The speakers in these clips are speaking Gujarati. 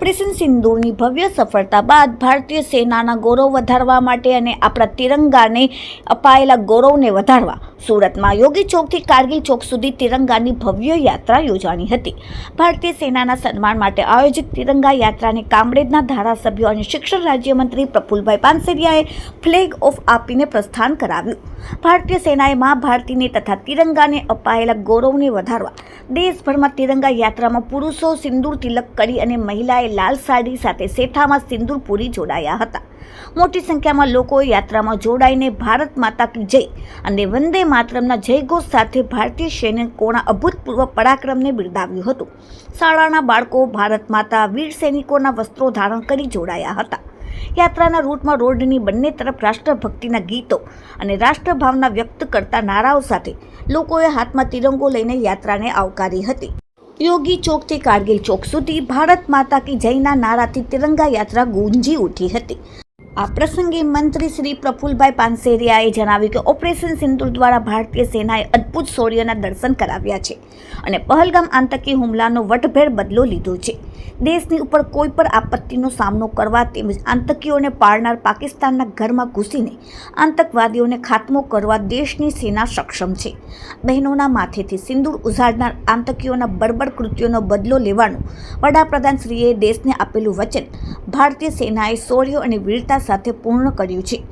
ઓપરેશન સિંદૂરની ભવ્ય સફળતા બાદ ભારતીય સેનાના ગૌરવ વધારવા માટે અને આપણા તિરંગાને અપાયેલા ગૌરવને વધારવા સુરતમાં યોગી ચોકથી કારગિલ ચોક સુધી તિરંગાની ભવ્ય યાત્રા યોજાણી હતી. ભારતીય સેનાના સન્માન માટે આયોજિત તિરંગા યાત્રાને કામરેજના ધારાસભ્યો અને શિક્ષણ રાજ્યમંત્રી પ્રફુલભાઈ પાનસેરિયાએ ફ્લેગ ઓફ આપીને પ્રસ્થાન કરાવ્યું. ભારતીય સેનાએ મા ભારતીને તથા તિરંગાને અપાયેલા ગૌરવને વધારવા, દેશભરમાં તિરંગા યાત્રામાં પુરુષો સિંદૂર તિલક કરી અને મહિલાએ લાલ સાડી સાથે શેઠામાં સિંદૂર પૂરી જોડાયા હતા. મોટી સંખ્યામાં લોકો યાત્રામાં જોડાઈને ભારત માતા કી જય અને વંદે માતરમના જયઘોષ સાથે ભારતીય સૈનિકોના અભૂતપૂર્વ પરાક્રમને બિરદાવ્યું હતું. શાળાના બાળકો ભારત માતા વીર સૈનિકોના વસ્ત્રો ધારણ કરી જોડાયા હતા. યાત્રાના રૂટમાં રોડની બંને તરફ રાષ્ટ્રભક્તિના ગીતો અને રાષ્ટ્રભાવના વ્યક્ત કરતા નારાઓ સાથે લોકોએ હાથમાં તિરંગો લઈને યાત્રાને આવકારી હતી. યોગી ચોકથી કારગિલ ચોક સુધી ભારત માતા કી જયના નારાથી તિરંગા યાત્રા ગુંજી ઉઠી હતી. આ પ્રસંગે મંત્રી શ્રી પ્રફુલભાઈ પાનસેરિયાએ જણાવ્યું કે ઓપરેશન સિંદૂર દ્વારા ભારતીય સેનાએ અદ્ભુત શૌર્યના દર્શન કરાવ્યા છે અને પહલગામ આતંકી હુમલાનો વટભેર બદલો લીધો છે. દેશની ઉપર કોઈ પણ આપત્તિનો સામનો કરવા તેમજ આતંકીઓને પાળનાર પાકિસ્તાનના ઘરમાં ઘૂસીને આતંકવાદીઓને ખાત્મો કરવા દેશની સેના સક્ષમ છે. બહેનોના માથેથી સિંદૂર ઉઝાડનાર આતંકીઓના બર્બર કૃત્યોનો બદલો લેવાનું વડાપ્રધાનશ્રીએ દેશને આપેલું વચન. ભારતીય સેનાએ શૌર્ય અને વીરતા સાથે પૂર્ણ કર્યું છે.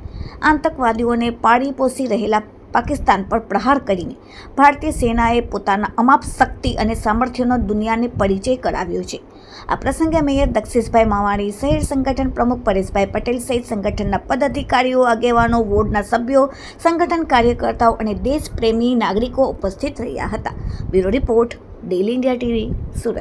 આતંકવાદીઓને પાળી પોસી રહેલા પાકિસ્તાન પર પ્રહાર કરીને ભારતીય સેનાએ પોતાના અમાપ શક્તિ અને સામર્થ્યનો દુનિયાને પરિચય કરાવ્યો છે. આ પ્રસંગે મેયર દક્ષિશભાઈ માવાણી, શહેર સંગઠન પ્રમુખ પરેશભાઈ પટેલ સહિત સંગઠનના પદાધિકારીઓ, આગેવાનો, વોર્ડના સભ્યો, સંગઠન કાર્યકર્તાઓ અને દેશપ્રેમી નાગરિકો ઉપસ્થિત રહ્યા હતા. Bureau report daily India TV, Surat.